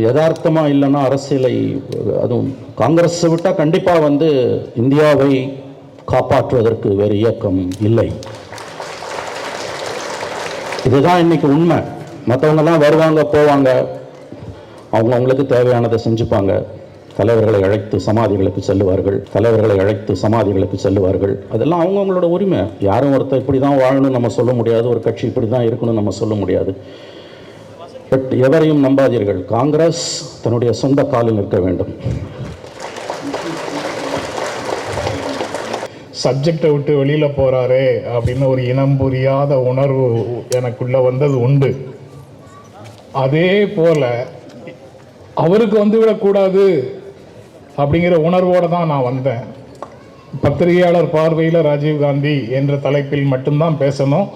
யதார்த்தமாக இல்லைன்னா அரசியலை அதுவும் காங்கிரஸை விட்டால் கண்டிப்பாக வந்து இந்தியாவை காப்பாற்றுவதற்கு வேறு இயக்கம் இல்லை. இதுதான் இன்னைக்கு உண்மை. மற்றவங்கெல்லாம் வருவாங்க போவாங்க. அவங்க அவங்களுக்கு தேவையானதை செஞ்சுப்பாங்க. தலைவர்களை அழைத்து சமாதிகளுக்கு செல்லுவார்கள். தலைவர்களை அழைத்து சமாதிகளுக்கு செல்லுவார்கள். அதெல்லாம் அவங்கவுங்களோட உரிமை. யாரும் ஒருத்தர் இப்படி தான் வாழணும்னு நம்ம சொல்ல முடியாது. ஒரு கட்சி இப்படி தான் இருக்கணும்னு நம்ம சொல்ல முடியாது. பட் எவரையும் நம்பாதீர்கள். காங்கிரஸ் தன்னுடைய சொந்த காலில் நிற்க வேண்டும். சப்ஜெக்டை விட்டு வெளியில் போகிறாரே அப்படின்னு ஒரு இனம் புரியாத உணர்வு எனக்குள்ளே வந்தது உண்டு. அதே போல் அவருக்கு வந்து விடக்கூடாது அப்படிங்கிற உணர்வோடு தான் நான் வந்தேன். பத்திரிகையாளர் பார்வையில் ராஜீவ்காந்தி என்ற தலைப்பில் மட்டும்தான் பேசணும்.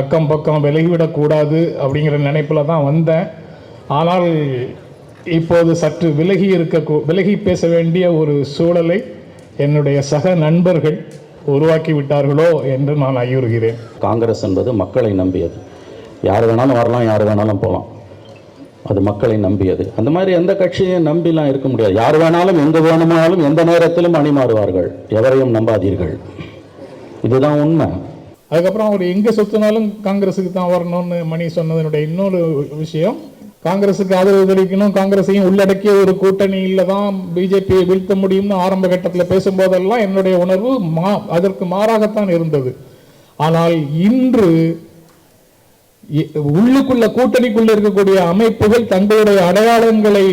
அக்கம் பக்கம் விலகிவிடக்கூடாது அப்படிங்கிற நினைப்பில் தான் வந்தேன். ஆனால் இப்போது சற்று விலகி இருக்க விலகி பேச வேண்டிய ஒரு சூழலை என்னுடைய சக நண்பர்கள் உருவாக்கி விட்டார்களோ என்று நான் ஐயுறுகிறேன். காங்கிரஸ் என்பது மக்களை நம்பியது. யார் வேணாலும் வரலாம் யார் வேணாலும் போகலாம். அது மக்களை நம்பியது. அந்த மாதிரி எந்த கட்சியையும் நம்பிலாம் இருக்க முடியாது. யார் வேணாலும் எங்கே வேணுமானாலும் எந்த நேரத்திலும் அணிமாறுவார்கள். எவரையும் நம்பாதீர்கள். இதுதான் உண்மை. அதுக்கப்புறம் அவர் எங்கே சுற்றினாலும் காங்கிரஸுக்கு தான் வரணும்னு மணி சொன்னதனுடைய இன்னொரு விஷயம். காங்கிரஸுக்கு ஆதரவு தெரிவிக்கணும் காங்கிரஸையும் உள்ளடக்கிய ஒரு கூட்டணியில் தான் பிஜேபியை வீழ்த்த முடியும்னு ஆரம்ப கட்டத்தில் பேசும்போதெல்லாம் என்னுடைய உணர்வு மா அதற்கு மாறாகத்தான் இருந்தது. ஆனால் இன்று உள்ளுக்குள்ள கூட்டணிக்குள்ள இருக்கக்கூடிய அமைப்புகள் தங்களுடைய அடையாளங்களை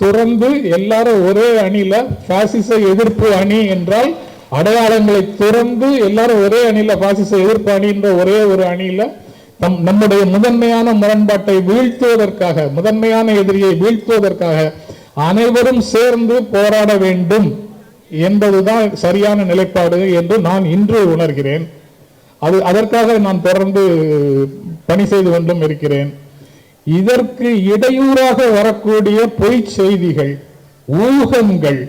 துறந்து எல்லாரும் ஒரே அணியில பாசிச எதிர்ப்பு அணி என்றால் அடையாளங்களை துறந்து எல்லாரும் ஒரே அணியில பாசிச எதிர்ப்பு அணின்ற ஒரே ஒரு அணியில நம் நம்முடைய முதன்மையான முரண்பாட்டை வீழ்த்துவதற்காக முதன்மையான எதிரியை வீழ்த்துவதற்காக அனைவரும் சேர்ந்து போராட வேண்டும் என்பதுதான் சரியான நிலைப்பாடு என்று நான் இன்று உணர்கிறேன். அது அதற்காக நான் தொடர்ந்து பணி செய்து கொண்டும் இருக்கிறேன். இதற்கு இடையூறாக வரக்கூடிய பொய் செய்திகள் ஊகங்கள்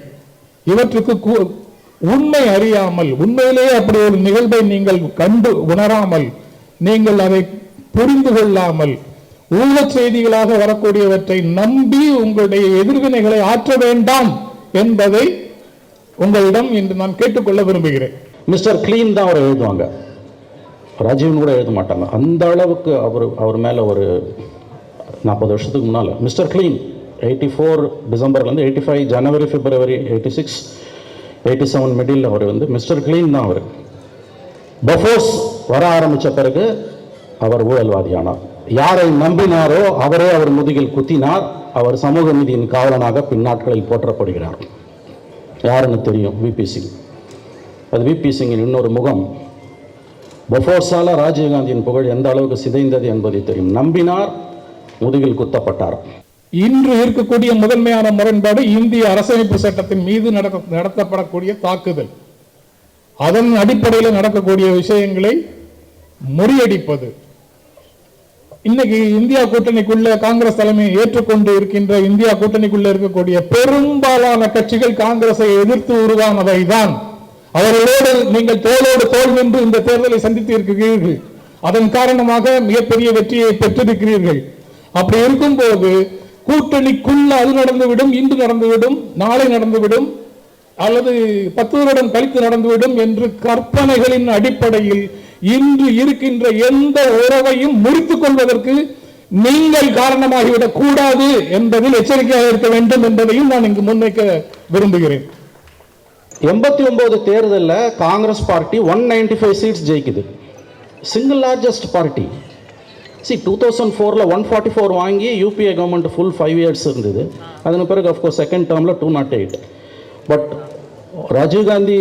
இவற்றுக்கு உண்மை அறியாமல் உண்மையிலேயே அப்படி ஒரு நிகழ்வை நீங்கள் கண்டு உணராமல் நீங்கள் அதை புரிந்து கொள்ளாமல் ஊழச் செய்திகளாக வரக்கூடியவற்றை நம்பி உங்களுடைய எதிர்வினைகளை ஆற்ற வேண்டாம் என்பதை உங்களிடம் இன்று நான் கேட்டுக்கொள்ள விரும்புகிறேன். மிஸ்டர் கிளீன் தான் அவர் எழுதுவாங்க. ராஜீவன் கூட எழுத மாட்டாங்க. அந்த அளவுக்கு அவர் அவர் மேலே ஒரு நாற்பது வருஷத்துக்கு முன்னால். மிஸ்டர் க்ளீன் எயிட்டி ஃபோர் டிசம்பர்லேருந்து எயிட்டி ஃபைவ் ஜனவரி பிப்ரவரி eighty six eighty seven middle அவர் வந்து மிஸ்டர் கிளீன் தான் அவர். பஃபோஸ் வர ஆரம்பித்த பிறகு அவர் ஊழல்வாதியானார். யாரை நம்பினாரோ அவரே அவர் முதுகில் குத்தினார். அவர் சமூக நீதியின் காவலனாக பின்னாட்களில் போற்றப்படுகிறார். யாருன்னு தெரியும்? விபி சிங் அது விபி சிங்கின் இன்னொரு முகம். பஃபோர்ஸால் ராஜீவ்காந்தியின் புகழ் எந்த அளவுக்கு சிதைந்தது என்பதை தெரியும். நம்பினார் முதுகில் குத்தப்பட்டார். இன்று இருக்கக்கூடிய முதன்மையான முரண்பாடு இந்திய அரசமைப்பு சட்டத்தின் மீது நடக்க- நடத்தப்படக்கூடிய தாக்குதல். அதன் அடிப்படையில் நடக்கக்கூடிய விஷயங்களை முறியடிப்பது. இன்னைக்கு இந்தியா கூட்டணிக்குள்ள காங்கிரஸ் தலைமையை ஏற்றுக்கொண்டு இருக்கின்ற இந்தியா கூட்டணிக்குள்ள இருக்கக்கூடிய பெரும்பாலான கட்சிகள் காங்கிரஸை எதிர்த்து உருவானவை தான் அவர்களோடு நீங்கள் தோளோடு தோல் நின்று இந்த தேர்தலை சந்தித்து இருக்கிறீர்கள். அதன் காரணமாக மிகப்பெரிய வெற்றியை பெற்றிருக்கிறீர்கள். அப்படி இருக்கும்போது கூட்டணிக்குள்ள அது நடந்துவிடும் இன்று நடந்துவிடும் நாளை நடந்துவிடும் அல்லது பத்து வருடம் கழித்து நடந்துவிடும் என்று கற்பனைகளின் அடிப்படையில் இன்று இருக்கின்ற எந்த உறவையும் முறித்துக் கொள்வதற்கு நீங்கள் காரணமாகிவிடக் கூடாது என்பதில் எச்சரிக்கையாக இருக்க வேண்டும் என்பதையும் நான் இங்கு முன்வைக்க விரும்புகிறேன். எண்பத்தி ஒன்பது தேர்தலில் Congress party one ninety five seats ஜெயிக்குது. Single largest party சி டூ தௌசண்ட் ஃபோரில் ஒன் ஃபார்ட்டி ஃபோர் வாங்கி UPA government full five years இருந்தது. அதன் பிறகு அஃப்கோர்ஸ் செகண்ட் டேர்மில் two nought eight but Rajiv Gandhi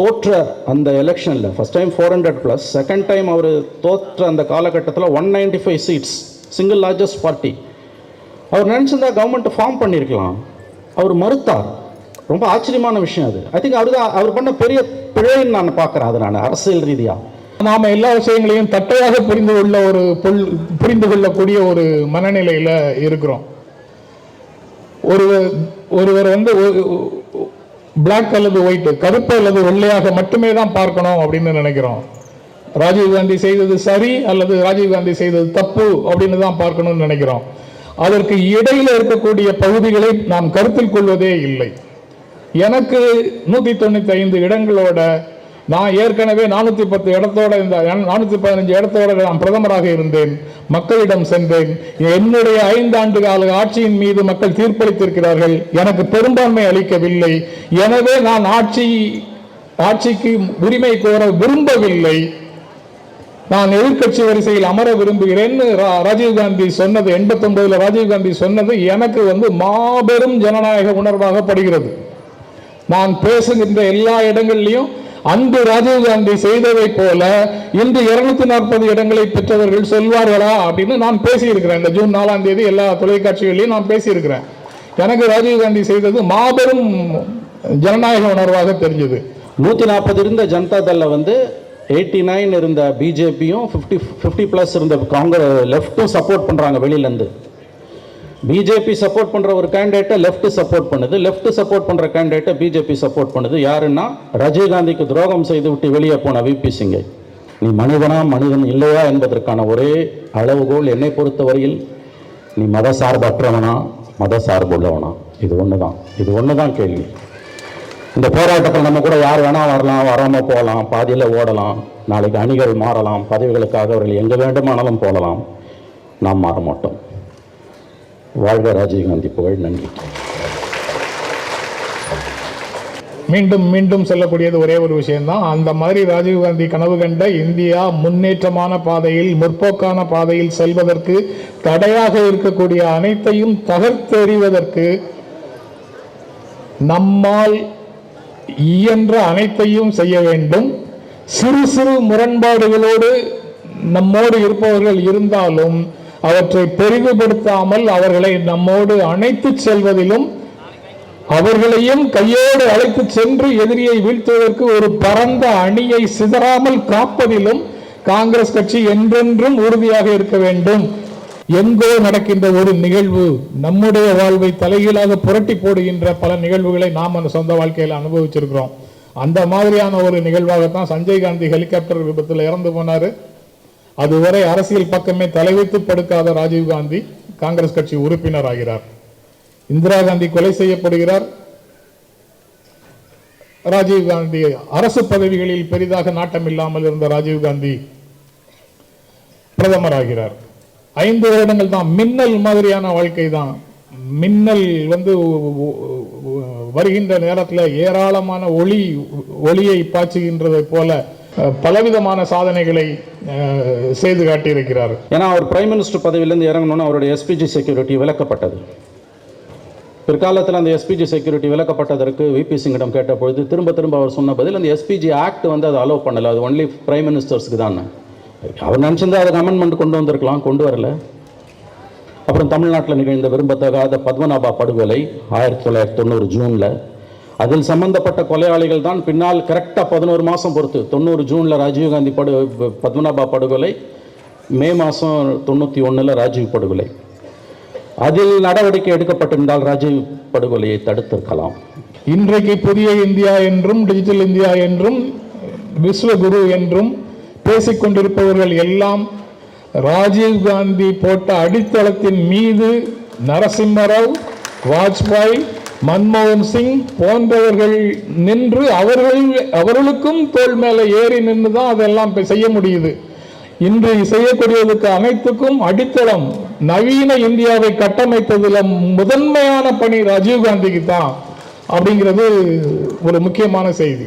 தோற்ற அந்த எலெக்ஷனில் first time four hundred plus second time அவர் தோற்ற அந்த காலகட்டத்தில் one ninety five seats single largest party அவர் நினச்சிருந்தா கவர்மெண்ட் ஃபார்ம் பண்ணியிருக்கலாம் அவர் மறுத்தார். ரொம்ப ஆச்சரியமான விஷயம் அது. ஐ திங்க் அவர் தான் அவர் பண்ண பெரிய பிழைன்னு நான் பார்க்குறேன் அது நான் அரசியல் ரீதியாக நாம எல்லா விஷயங்களையும் தட்டையாக புரிந்து கொள்ள ஒரு பொல் புரிந்து கொள்ளக்கூடிய ஒரு மனநிலையில இருக்கிறோம். ஒருவர் ஒருவர் வந்து பிளாக் அல்லது ஒயிட் கருப்பு அல்லது வெள்ளையாக மட்டுமே தான் பார்க்கணும் அப்படின்னு நினைக்கிறோம். ராஜீவ் காந்தி செய்தது சரி அல்லது ராஜீவ் காந்தி செய்தது தப்பு அப்படின்னு தான் பார்க்கணும்னு நினைக்கிறோம். அதற்கு இடையில இருக்கக்கூடிய பகுதிகளை நாம் கருத்தில் கொள்வதே இல்லை. எனக்கு நூத்தி தொண்ணூத்தி ஐந்து இடங்களோட நான் ஏற்கனவே நானூற்றி பத்து இடத்தோட இந்த நானூற்றி பதினஞ்சு இடத்தோட நான் பிரதமராக இருந்தேன். மக்களிடம் சென்றேன். என்னுடைய ஐந்தாண்டு கால ஆட்சியின் மீது மக்கள் தீர்ப்பளித்திருக்கிறார்கள். எனக்கு பெரும்பான்மை அளிக்கவில்லை. எனவே நான் ஆட்சி ஆட்சிக்கு உரிமை கோர விரும்பவில்லை. நான் எதிர்க்கட்சி வரிசையில் அமர விரும்புகிறேன்னு ரா- ராஜீவ்காந்தி சொன்னது எண்பத்தொன்பதுல ராஜீவ்காந்தி சொன்னது எனக்கு வந்து மாபெரும் ஜனநாயக உணர்வாக படுகிறது. நான் பேசுகின்ற எல்லா இடங்கள்லையும் அன்று ராஜீவ்காந்தி செய்ததை போல இன்று இருநூத்தி நாற்பது இடங்களை பெற்றவர்கள் சொல்வார்களா அப்படின்னு நான் பேசியிருக்கிறேன். இந்த ஜூன் நாலாம் தேதி எல்லா தொலைக்காட்சிகளையும் நான் பேசியிருக்கிறேன். எனக்கு ராஜீவ்காந்தி செய்தது மாபெரும் ஜனநாயக உணர்வாக தெரிஞ்சது. நூற்றி நாற்பது இருந்த ஜனதா தள்ள வந்து எயிட்டி நைன் இருந்த பிஜேபியும் ஃபிஃப்டி ஃபிஃப்டி ப்ளஸ் இருந்த காங்கிரஸ் லெஃப்ட்டும் சப்போர்ட் பண்ணுறாங்க வெளியிலேருந்து பிஜேபி சப்போர்ட் பண்ணுற ஒரு கேண்டிடேட்டை லெஃப்ட் சப்போர்ட் பண்ணுது. லெஃப்ட் சப்போர்ட் பண்ணுற கேண்டிடேட்டை பிஜேபி சப்போர்ட் பண்ணுது. யாருன்னா ரஜினிகாந்திக்கு துரோகம் செய்து விட்டு வெளியே போன விபி சிங்கை. நீ மனிதனா மனிதன் இல்லையா என்பதற்கான ஒரே அளவுகோல் என்னை பொறுத்தவரையில் நீ மத சார்பற்றவனா மத சார்புள்ளவனா? இது ஒன்று தான் இது ஒன்று தான் கேள்வி. இந்த போராட்டத்தில் நம்ம கூட யார் வேணால் வரலாம் வராமல் போகலாம் பாதியில் ஓடலாம் நாளைக்கு அணிகள் மாறலாம் பதவிகளுக்காக அவர்கள் எங்கே வேண்டுமானாலும் போகலாம். நாம் மாற மாட்டோம். வாழ்க ராஜீவ்காந்தி புகழ் நன்றி. மீண்டும் மீண்டும் சொல்லக்கூடியது ஒரே ஒரு விஷயம்தான். அந்த மாதிரி ராஜீவ்காந்தி கனவு கண்ட இந்தியா முன்னேற்றமான பாதையில் முற்போக்கான பாதையில் செல்வதற்கு தடையாக இருக்கக்கூடிய அனைத்தையும் தகர்த்தெறிவதற்கு நம்மால் இயன்ற அனைத்தையும் செய்ய வேண்டும். சிறு சிறு முரண்பாடுகளோடு நம்மோடு இருப்பவர்கள் இருந்தாலும் அவற்றை பெரிதுபடுத்தாமல் அவர்களை நம்மோடு அணைத்து செல்வதிலும் அவர்களையும் கையோடு அழைத்து சென்று எதிரியை வீழ்த்துவதற்கு ஒரு பரந்த அணியை சிதறாமல் காப்பதிலும் காங்கிரஸ் கட்சி என்றென்றும் உறுதியாக இருக்க வேண்டும். எங்கோ நடக்கின்ற ஒரு நிகழ்வு நம்முடைய வாழ்வை தலைகீழாக புரட்டி போடுகின்ற பல நிகழ்வுகளை நாம் அந்த சொந்த வாழ்க்கையில் அனுபவிச்சிருக்கிறோம். அந்த மாதிரியான ஒரு நிகழ்வாகத்தான் சஞ்சய் காந்தி ஹெலிகாப்டர் விபத்தில் இறந்து போனாரு. அதுவரை அரசியல் பக்கமே தலைவைத்து படுக்காத ராஜீவ் காந்தி காங்கிரஸ் கட்சி உறுப்பினர் ஆகிறார் இந்திரா காந்தி கொலை செய்யப்படுகிறார். ராஜீவ் காந்தி அரசு பதவிகளில் பெரிதாக நாட்டம் இல்லாமல் இருந்த ராஜீவ் காந்தி பிரதமராகிறார். ஐந்து வருடங்கள் தான் மின்னல் மாதிரியான வாழ்க்கை தான். மின்னல் வந்து வருகின்ற நேரத்தில் ஏராளமான ஒளி ஒளியை பாய்ச்சுகின்றதை போல பலவிதமான சாதனைகளை செய்து காட்டியிருக்கிறார். ஏன்னா அவர் பிரைம் மினிஸ்டர் பதவியிலேருந்து இறங்கணும்னு அவருடைய எஸ்பிஜி செக்யூரிட்டி விலக்கப்பட்டது. பிற்காலத்தில் அந்த எஸ்பிஜி செக்யூரிட்டி விலக்கப்பட்டதற்கு விபி சிங்கிடம் கேட்டபொழுது திரும்ப திரும்ப அவர் சொன்ன பதில் அந்த எஸ்பிஜி ஆக்ட் வந்து அதை அலோவ் பண்ணலை அது ஒன்லி பிரைம் மினிஸ்டர்ஸ்க்கு தான். அவர் நினச்சிருந்தா அதை அமெண்ட்மெண்ட் கொண்டு வந்திருக்கலாம் கொண்டு வரல. அப்புறம் தமிழ்நாட்டில் நிகழ்ந்த விரும்பத்தகாத பத்மநாபா படுகொலை ஆயிரத்தி தொள்ளாயிரத்தி தொண்ணூறு ஜூனில் அதில் சம்பந்தப்பட்ட கொலையாளிகள் தான் பின்னால் கரெக்டாக பதினோரு மாதம் பொறுத்து தொண்ணூறு ஜூனில் ராஜீவ்காந்தி படு பத்மநாபா படுகொலை மே மாதம் தொண்ணூற்றி ஒன்றில் ராஜீவ் படுகொலை. அதில் நடவடிக்கை எடுக்கப்பட்டிருந்தால் ராஜீவ் படுகொலையை தடுத்திருக்கலாம். இன்றைக்கு புதிய இந்தியா என்றும் டிஜிட்டல் இந்தியா என்றும் விஸ்வகுரு என்றும் பேசிக்கொண்டிருப்பவர்கள் எல்லாம் ராஜீவ் காந்தி போட்ட அடித்தளத்தின் மீது நரசிம்மராவ் வாஜ்பாய் மன்மோகன் சிங் போன்றவர்கள் நின்று அவர்கள் அவர்களுக்கும் தோள் மேலே ஏறி நின்று தான் அதெல்லாம் செய்ய முடியுது. இன்று செய்யக்கூடியதுக்கு அனைத்துக்கும் அடித்தளம். நவீன இந்தியாவை கட்டமைத்ததில் முதன்மையான பணி ராஜீவ்காந்திக்கு தான் அப்படிங்கிறது ஒரு முக்கியமான செய்தி.